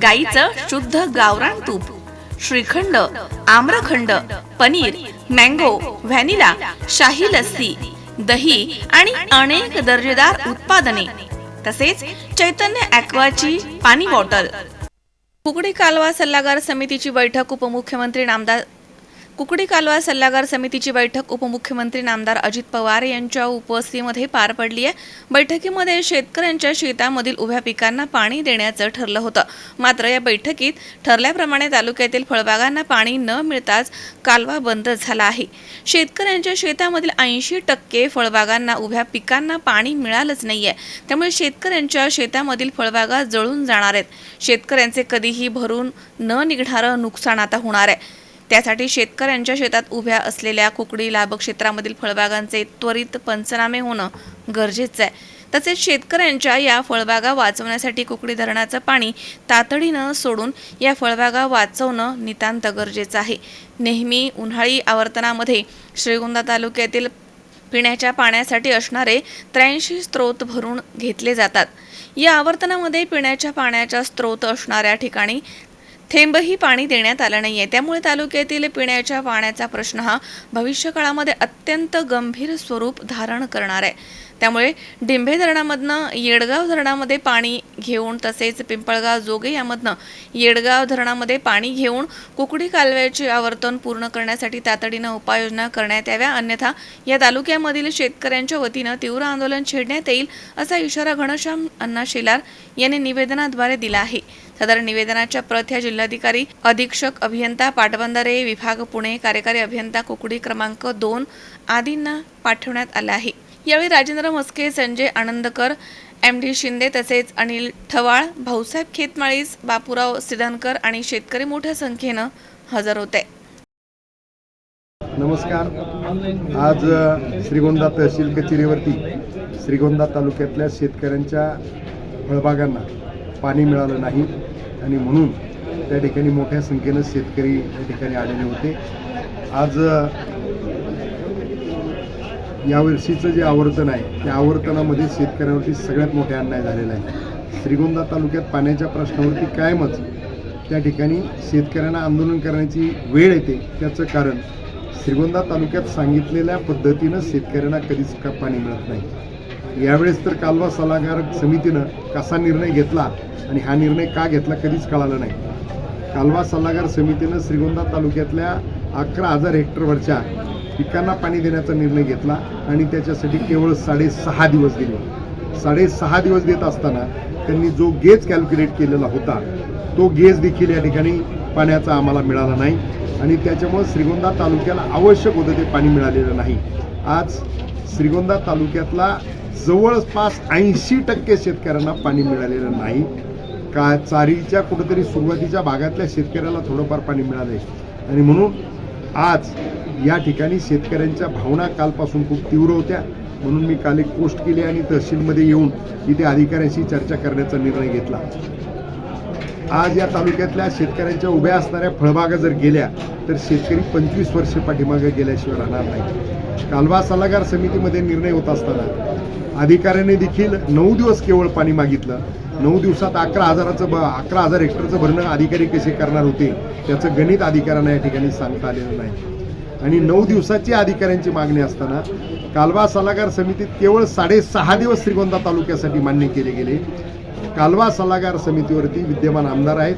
गाईचं शुद्ध गावरान तूप श्रीखंड आम्रखंड पनीर मँगो व्हॅनिला शाही लस्सी दही आणि अनेक दर्जेदार उत्पादने. तसेच चैतन्य ॲक्वाची पाणी बॉटल. कुकडी कालवा सल्लागार समितीची बैठक उपमुख्यमंत्री नामदार कुकडी कालवा सल्लागार समितीची बैठक उपमुख्यमंत्री नामदार अजित पवार यांच्या उपस्थितीमध्ये पार पडली आहे. बैठकीमध्ये शेतकऱ्यांच्या शेतामधील उभ्या पिकांना पाणी देण्याचं ठरलं होतं. मात्र या बैठकीत ठरल्याप्रमाणे तालुक्यातील फळबागांना पाणी न मिळताच कालवा बंद झाला आहे. शेतकऱ्यांच्या शेतामधील ऐंशी टक्के फळबागांना उभ्या पिकांना पाणी मिळालंच नाहीये. त्यामुळे शेतकऱ्यांच्या शेतामधील फळबागा जळून जाणार आहेत. शेतकऱ्यांचे कधीही भरून न निघणारं नुकसान आता होणार आहे. त्यासाठी शेतकऱ्यांच्या शेतात उभ्या असलेल्या कुकडी लाभ क्षेत्रामधील फळबागांचे त्वरित पंचनामे होणं गरजेचं आहे. तसेच शेतकऱ्यांच्या या फळबागा वाचवण्यासाठी कुकडी धरणाचं पाणी तातडीनं सोडून या फळबागा वाचवणं नितांत गरजेचं आहे. नेहमी उन्हाळी आवर्तनामध्ये श्रीगोंदा तालुक्यातील पिण्याच्या पाण्यासाठी असणारे त्र्याऐंशी स्त्रोत भरून घेतले जातात. या आवर्तनामध्ये पिण्याच्या पाण्याचा स्त्रोत असणाऱ्या ठिकाणी थेंबही पाणी देण्यात आलं नाहीये. त्यामुळे तालुक्यातील पिण्याच्या पाण्याचा प्रश्न हा भविष्य काळामध्ये अत्यंत गंभीर स्वरूप धारण करणार आहे. त्यामुळे डिंभे धरणामधनं येडगाव धरणामध्ये पाणी घेऊन तसेच पिंपळगाव जोगे यामधनं येडगाव धरणामध्ये पाणी घेऊन कुकडी कालव्याचे आवर्तन पूर्ण करण्यासाठी तातडीनं उपाययोजना करण्यात याव्या. अन्यथा या तालुक्यामधील शेतकऱ्यांच्या वतीनं तीव्र आंदोलन छेडण्यात येईल असा इशारा घनश्याम अण्णा शेलार यांनी निवेदनाद्वारे दिला आहे. सदर निवेदनाच्या प्रत ह्या जिल्हाधिकारी अधीक्षक अभियंता पाटबंधारे विभाग पुणे कार्यकारी अभियंता कुकडी क्रमांक दोन आदींना पाठवण्यात आला आहे. यावेळी राजेंद्र मस्के संजय आनंदकर एम डी शिंदे तसेच अनिल ठवाळ भाऊसाहेब खेतमाळीस बापूराव सिडनकर आणि शेतकरी मोठ्या संख्येनं हजर होते. नमस्कार. आज श्रीगोंदा तहसील कचेरीवरती श्रीगोंदा तालुक्यातल्या शेतकऱ्यांच्या फळबागांना पाणी मिळालं नाही. आणि म्हणून त्या ठिकाणी मोठ्या संख्येनं शेतकरी त्या ठिकाणी आलेले होते. आज यावर्षीचं जे आवर्तन आहे त्या आवर्तनामध्ये शेतकऱ्यांवरती सगळ्यात मोठा अन्याय झालेला आहे. श्रीगोंदा तालुक्यात पाण्याच्या प्रश्नावरती कायमच त्या ठिकाणी शेतकऱ्यांना आंदोलन करण्याची वेळ येते. त्याचं कारण श्रीगोंदा तालुक्यात सांगितलेल्या पद्धतीनं शेतकऱ्यांना कधीच का पाणी मिळत नाही. यावेळेस तर कालवा सल्लागार समितीनं कसा निर्णय घेतला आणि हा निर्णय का घेतला कधीच कळालं नाही. कालवा सल्लागार समितीनं श्रीगोंदा तालुक्यातल्या अकरा हजार हेक्टरवरच्या पिकांना पाणी देण्याचा निर्णय घेतला आणि त्याच्यासाठी केवळ साडेसहा दिवस दिले. साडेसहा दिवस देत असताना त्यांनी जो गेज कॅल्क्युलेट केलेला होता तो गेज देखील या ठिकाणी पाण्याचा आम्हाला मिळाला नाही आणि त्याच्यामुळं श्रीगोंदा तालुक्याला आवश्यक होतं ते पाणी मिळालेलं नाही. आज श्रीगोंदा तालुक्यातला जवळपास ऐंशी टक्के शेतकऱ्यांना पाणी मिळालेलं नाही. का चारीच्या कुठंतरी सुरुवातीच्या भागातल्या शेतकऱ्याला थोडंफार पाणी मिळालंय. आणि म्हणून आज या ठिकाणी शेतकऱ्यांच्या भावना कालपासून खूप तीव्र होत्या. म्हणून मी काल एक पोस्ट केली आणि तहसीलमध्ये येऊन इथे अधिकाऱ्यांशी चर्चा करण्याचा निर्णय घेतला. आज या तालुक्यातल्या शेतकऱ्यांच्या उभ्या असणाऱ्या फळबागा जर गेल्या तर शेतकरी पंचवीस वर्षे पाठीमागे गेल्याशिवाय राहणार नाही. कालवा सल्लागार समितीमध्ये निर्णय होत असताना अधिकाऱ्यांनी देखील नऊ दिवस केवळ पाणी मागितलं. नऊ दिवसात अकरा हजाराचं ब अकरा हजार हेक्टरचं भरणं अधिकारी कसे करणार होते त्याचं गणित अधिकाऱ्यांना या ठिकाणी सांगता आलेलं नाही. आणि नऊ दिवसाची अधिकाऱ्यांची मागणी असताना कालवा सल्लागार समितीत केवळ साडेसहा दिवस श्रीगोंदा तालुक्यासाठी मान्य केले गेले. कालवा सल्लागार समितीवरती विद्यमान आमदार आहेत.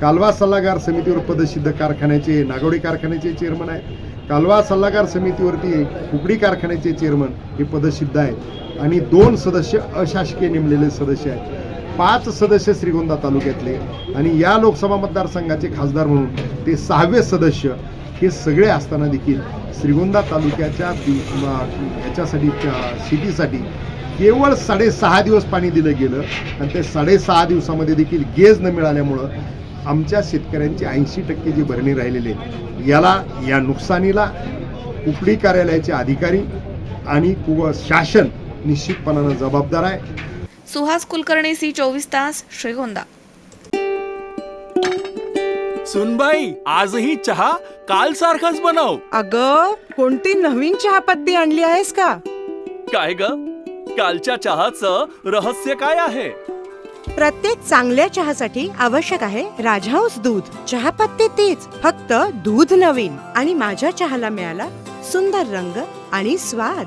कालवा सल्लागार समितीवर पदसिद्ध कारखान्याचे नागोडी कारखान्याचे चेअरमन आहेत. कालवा सल्लागार समितीवरती कुकडी कारखान्याचे चेअरमन हे पदसिद्ध आहेत. आणि दोन सदस्य अशासकीय नेमलेले सदस्य आहेत. पाच सदस्य श्रीगोंदा तालुक्यातले आणि या लोकसभा मतदारसंघाचे खासदार म्हणून ते सहावे सदस्य हे सगळे असताना देखील श्रीगोंदा तालुक्याच्या याच्यासाठी सिटीसाठी शेतीसाठी केवळ साडेसहा दिवस पाणी दिलं गेलं. आणि ते साडेसहा दिवसामध्ये देखील गेज न मिळाल्यामुळं आमच्या शेतकऱ्यांची ऐंशी टक्के जी भरणी राहिलेली आहे याला या नुकसानीला उपडी कार्यालयाचे अधिकारी आणि कु- शासन निश्चितपणानं जबाबदार आहे. सुहास कुलकर्णी सी चोवीस तास श्रीगोंदा. सुनबाई आजही चहा काल सारखाच बनव. अग कोणती नवीन चहापत्ती आणली आहेस का? काय ग? कालच्या चहाचं रहस्य काय आहे? प्रत्येक चांगल्या चहासाठी आवश्यक आहे राजहंस दूध. चहापत्ती तीच फक्त दूध नवीन. आणि माझ्या चहाला मिळाला सुंदर रंग आणि स्वाद.